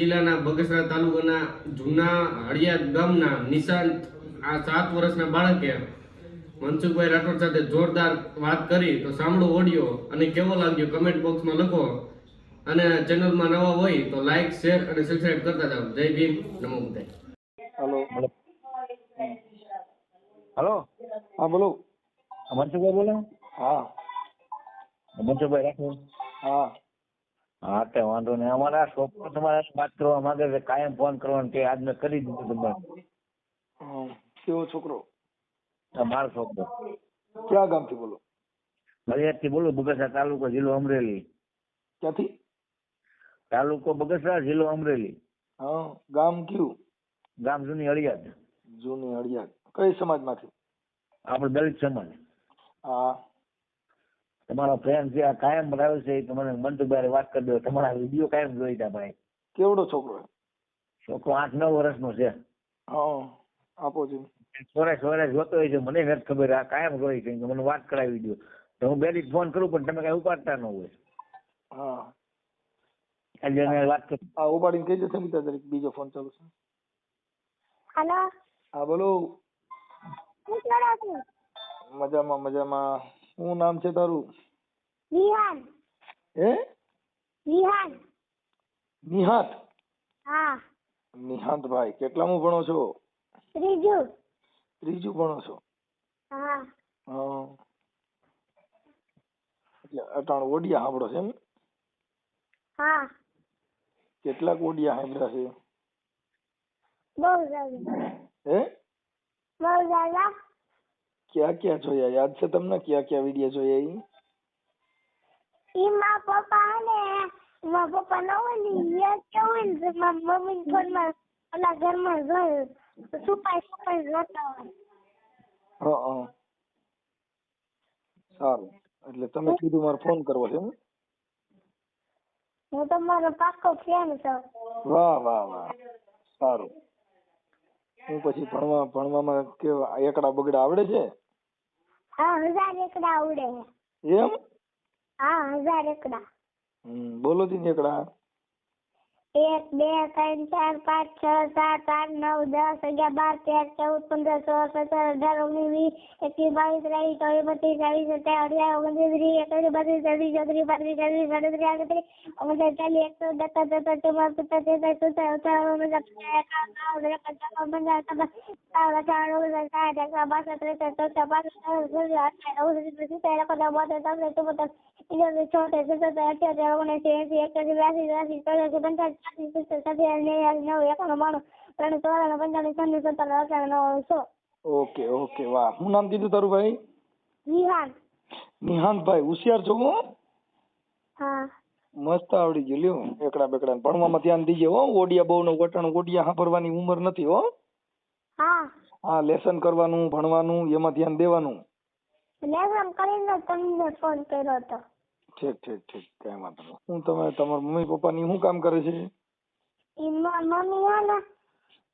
જિલ્લાના બગસરા તાલુકાના જૂના હળિયા ગામના નિશાંત આ સાત વર્ષના બાળકે મનસુખભાઈ રાઠોડ સાથે જોરદાર વાત કરી તો સાંભળો ઓડિયો અને કેવો લાગ્યો કમેન્ટ બોક્સમાં લખો. અને ચેનલમાં નવા હોય તો લાઈક શેર અને સબસ્ક્રાઇબ કરતા જાઓ. જય ભીમ. નમો બુદ્ધાય. Hello hello. હા બોલો. મનસુખભાઈ બોલો? હા. મનસુખભાઈ રાઠોડ. હા. હા તે વાંધો નહીં. અમારા પર તમારે વાત કરવા માંગે છે. કાયમ ફોન કરવાનો કે આજ મેં કરી દીધું તમારે કેવો છોકરો? મારો છોકરો. ક્યાં ગામથી બોલો? નડિયાદથી બોલો બગસરા તાલુકો જિલ્લો અમરેલી. ક્યાંથી? તાલુકો બગસરા જિલ્લો અમરેલી. હા ગામ કયું? ગામ જૂની અળિયાદ જૂની હળિયાદ કઈ સમાજમાંથી? આપણે દલિત સમાજ. હા. તમારો ફ્રેન્ડ છે આ કાયમ બનાવે છે એ મને મનસુખભાઈ વાત કરી દો. તમારા વીડિયો કાયમ જોઈ તા ભાઈ. કેવડો છોકરો છોકરો આઠ નવ વર્ષનો છે. આપો જી સોરે સોરે જોતો હોય છે મને નથી ખબર આ કાયમ જોઈ છે મને વાત કરાવી દો. તો હું બેલી ફોન કરું પણ તમે કઈ ઉપાડતા ન હોય. હા. આજે મેં વાત કરી. આ ઉપાડીને કહી દેશે મિત્ર તરીકે બીજો ફોન ચાલુ છે. હલો. હા બોલો. મજામાં મજામાં. શું નામ છે તારું? વિહાન હે વિહાન નિહાત હા નિહાંતભાઈ કેટલામું ભણો છો? ત્રીજું। ત્રીજું ભણો છો? હા। હા। એટલે અટાણ ઓડિયા સાંભળો છે એમ? હા। કેટલાક ઓડિયા સાંભળ્યા છે? બહુ સારું। હે? બહુ સારા? ક્યાં ક્યાં જોયા? યાદ છે તમને? ક્યાં ક્યાં વીડિયો જોયા ઈ? મા પપ્પા ને મા પપ્પા ન હોય ને ઈ કેવું ને મા મમ્મી ફોનમાં ઓલા ઘરમાં જોયું સુપાઈ છુપાઈ જોતા હોય. સારું. એટલે તમે કીધું મારે ફોન કરવો છે હું તમારો પાક્કો ફ્રેન્ડ છું. વાહ વાહ વાહ. સારું. હું પછી ભણવા ભણવામાં કેવા એકડા બગડા આવડે છે? હા હજાર એકડા આવડે એમ? હા હજાર એકડા. હમ બોલો તી એકડા. એક બે ત્રણ ચાર પાંચ છ સાત આઠ નવ દસ અગિયાર બાર તેર ચૌદ પંદર સોળ સત્તર અઢાર ઓગણીસ વીસ એકવીસ બાવીસ ત્રેવીસ ચોવીસ બત્રીસ ચાલીસ સત્યાવીસ અઢાર ઓગણત્રીસ ત્રીસ એકત્રીસ બત્રીસ તેત્રીસ ચોત્રીસ પાંત્રીસ ચાલીસ સાડત્રીસ આડત્રીસ ઓગણત્રીસ ચાલીસ એકસો સત્તર સત્તર ચુમ્મા સત્તર તેતર સુતર અઠાર ઓગણચાસ એકાવન બાવન પંચાવન પંચાવન છપ્પન અઠાવન ઓગણસાઠ સાઠ એકસો બાસઠ ત્રેસઠ ચોસઠ પાંસઠ છપ્પન અઠાવન ઓગણસિત્તેર સિત્તેર એકોતેર બોતેર તોતેર ચુમ્મોતેર પંચોતેર છોતેર સત્તોતેર અઠ્યોતેર ઓગણએંસી એંસી એક્યાસી બ્યાસી ત્યાસી ચોર્યાસી પંચ્યાસી છ્યાસી સિત્તેર સત્યાસી નેવ્યાસી નેવું એકાણું બાણું ત્રણ ચોરાણું પંચાણું છન્નું સત્તાણું અઠાણું નવ્વાણું સો ઓકે ઓકે વાહ શું નામ કીધું તારું ભાઈ વિહાન નિહાંતભાઈ હોશિયાર છો હો હા મસ્ત આવડી ગયું લ્યો એકડા બેકડા ને ભણવામાં ધ્યાન દીજે હો ઓડિયા બહુ નો વટાણ ઓડિયા સાંભળવાની ઉંમર નથી હો હા હા લેસન કરવાનું ભણવાનું એમાં ધ્યાન દેવાનું લેસન કરીને તમને ફોન કર્યો હતો ઠીક ઠીક ઠીક. કઈ વાંધો નહીં. હું તમે તમારા મમ્મી પપ્પા ની શું કામ કરે છે? ઈ મ- મમ્મી હે ને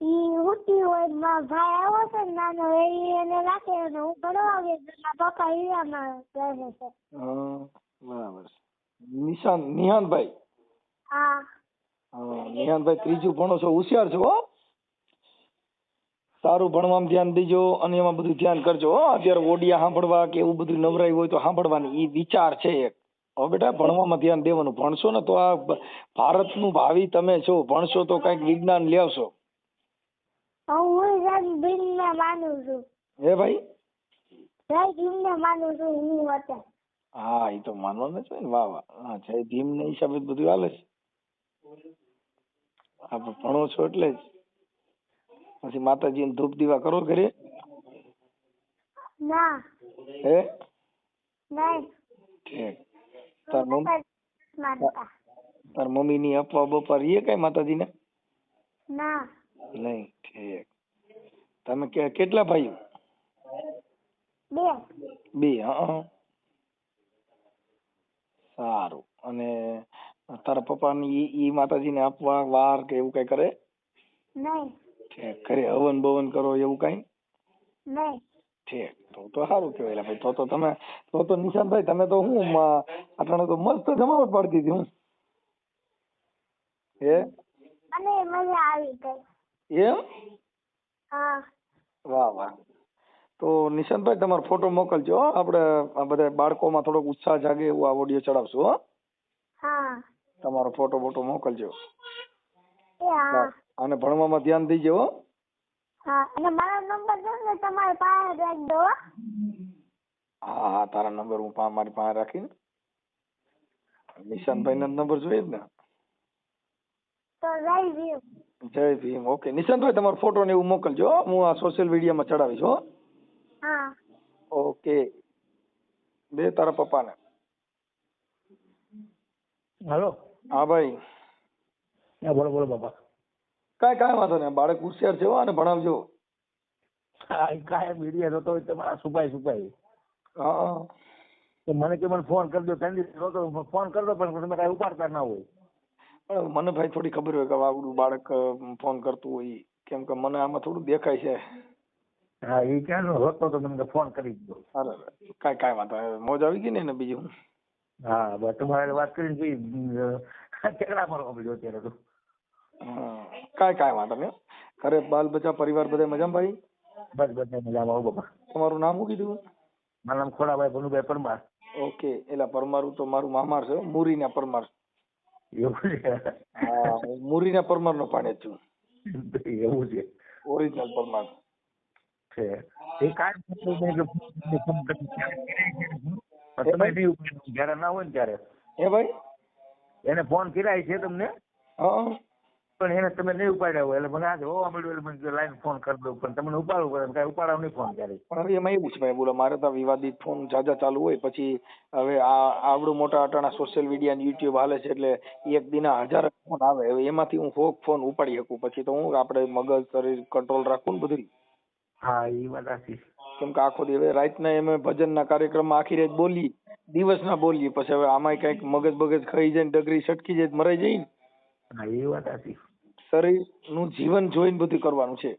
ઈ ઉઠી હોય મારો ભાઈ આવો છે ને નાનો એ એને રાખે અને હું ભણવા આવી મારા પપ્પા હીરામાં રહે છે. હા બરાબર છે. નિશાંત નિહાંતભાઈ હા. હા નિહાંતભાઈ ત્રીજું ભણો છો હોશિયાર છો હો? સારું ભણવામાં ધ્યાન દેજો અને એમાં બધું ધ્યાન કરજો હો. અત્યારે ઓડિયા સાંભળવા કે એવું બધું નવરાઈ હોય તો સાંભળવાની એ વિચાર છે એક. બેટા ભણવામાં ધ્યાન દેવાનું. ભણશો ને તો આ ભારતનું ભાવિ તમે છો. ભણશો તો કંઈક વિજ્ઞાન લેવશો હું જય ભીમને માનું છું. હે ભાઈ? જય ભીમને માનું છું હું એ તો માનવાનું ને. વાહ વાહ. હા જય ભીમ ને હિસાબે બધું હાલે છે. આપણે ભણો છો એટલે જ. પછી માતાજીને ધૂપ દીવા કરો ઘરે? ના. હે? નહીં. ઠીક. તાર મમ્મી માનતા. તાર મમ્મી ની અપવા બપા રીએ કઈ માતાજી ને. ના નહીં ઠીક. તમે કે કેટલા ભાઈઓ? બે. બે હા સારું. અને તારા પપ્પા ની ઈ ઈ માતાજી ને આપવા વાર કે એવું કઈ કરે? નહીં. ઠીક. ઘરે હવન બવન કરો એવું કઈ? નહીં. ઠીક. તો તો સારું કહેવાય. ભાઈ તો તો તમે તો તો નિશાંતભાઈ તમે તો હું અટાણે તો મસ્ત જમાવટ પાડતી હતી હું. હે? અને એમ? હા. વાહ વાહ. તો નિશાંતભાઈ તમારો ફોટો મોકલજો. આપણે આ બધા બાળકોમાં થોડોક ઉત્સાહ જાગે એવું આ ઓડિયો ચડાવશું હો. હા. તમારો ફોટો ફોટો મોકલજો. અને ભણવામાં ધ્યાન દીજો હો. હા અને મારો નંબર છે ને તમારી પાસે રાખી દો હા. હા તારા નંબર હું પા મારી પાસે રાખીને? નિશાંતભાઈ નો નંબર જોઈએ જ ને? તો જય ભીમ. જય ભીમ ઓકે. નિશાંતભાઈ તમારો ફોટો ને એવું મોકલજો હું. આ સોશિયલ મીડિયામાં ચડાવીશ હો. હા. ઓકે. દે તારા પપ્પાને. હાલો. હા ભાઈ. બોલો બોલો બાપા કાંઈ કાંઈ વાંધો નહીં. બાળક હોશિયાર છે હો અને ભણાવજો. હા એ કાયમ વીડિયો જોતો હોય સુપાઈ સુપાઈ હા તો મને કે મને ફોન કરી દો ત્રણ દિવસ ફોન કરી દો પણ તમે કાંઈ ઉપાડતા ના હોય. પણ મને ભાઈ થોડી ખબર હોય કે આવડું બાળક ફોન કરતું હોય ઈ. કેમ કે મને આમાં થોડું દેખાય છે. હા એ ક્યાં હોતો તો મને ફોન કરી જ દો. અરે કાંઈ કાંઈ વાંધો નહીં. મોજ આવી ગઈ ને એને બીજું હા? બસ તમારે વાત કરીને પછી કેટલા પર મોકલજો અત્યારે તો. હમ. કાંઈ કાંઈ વાંધો નહીં ઘરે બાલ બચ્ચા પરિવાર બધા મજામાં ભાઈ? બસ બધા મજામાં આવો બાપા. તમારું નામ શું કીધું? મારું નામ ખોડાભાઈ ભનુભાઈ પરમાર. ઓકે એલા પરમારું તો મારું મામાર છે હો, મુરીના પરમાર. એવું છે? હા હું મુરીના પરમારનો પાડે જ છું. એવું છે. ઓરિજિનલ પરમાર. છે. એ કાંઈ ફોન કરી તમે નહીં ઉપાડો જ્યારે ના હોય ને ત્યારે. હે ભાઈ? એને ફોન કર્યા છે તમને? હા. પણ એને તમે નહીં ઉપાડ્યા હોય એટલે મને આજે હોવા મળ્યું એટલે મને લાઈન ફોન કરી દઉં. પણ તમને ઉપાડવું પડે કાંઈ ઉપાડવા નહીં ફોન ક્યારેય પણ હવે એમાં એવું છે ભાઈ બોલો મારે તો વિવાદિત ફોન જાજા ચાલુ હોય પછી હવે આ આવડું મોટા અટાણા સોશિયલ મીડિયા ને યુટ્યુબ હાલે છે એટલે એક દિના હજાર ફોન આવે. હવે એમાંથી હું હોક ફોન ઉપાડી શકું. પછી તો હું આપણે મગજ શરીર કંટ્રોલ રાખવું ને બધું. હા એ વાત સાચી કેમ કે આખો દિવસ રાતના એમ ભજનના કાર્યક્રમમાં આખી રાત બોલી દિવસના બોલીએ પછી હવે આમાંય કંઈક મગજ બગજ ખાઈ જાય ને ડગરી છટકી જાય મરાઈ જાય ને. હા એ વાત સાચી. શરીરનું જીવન જોઈને બધું કરવાનું છે.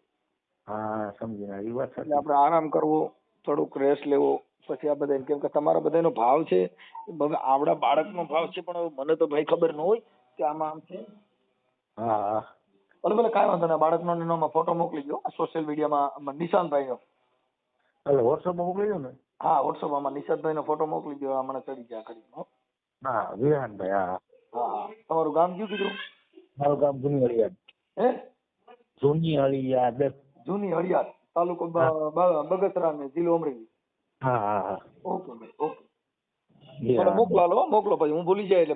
હા સમજી ના એ વાત એટલે આપણે આરામ કરવો થોડુંક રેસ્ટ લેવો પછી આ બધા કેમ કે તમારા બધાનો ભાવ છે આવડા બાળકનો ભાવ છે પણ મને તો ભાઈ ખબર ન હોય કે આમાં આમ છે. હા. ભલે ભલે કાંઈ વાંધો નહીં બાળકનો નો એનો ફોટો મોકલી દો સોશિયલ મીડિયામાં નિશાંતભાઈનો. એટલે વોટ્સઅપમાં મોકલી દો ને? હા વોટ્સઅપમાં નિશાંતભાઈનો ફોટો મોકલી દો હમણાં ચડી ગયા કરી હા વિહાનભાઈ હા હા. તમારું ગામ કયું કીધું? મારું ગામ જૂની હળિયાદ હે? જૂની હળિયાદ જૂની હળિયાદ તાલુકો બગસરા ને જિલ્લો અમરેલી. હા હા હા. ઓકે ભાઈ ઓકે. વિહાન. મોકલો હાલો, મોકલો પછી હું ભૂલી જાય એટલે.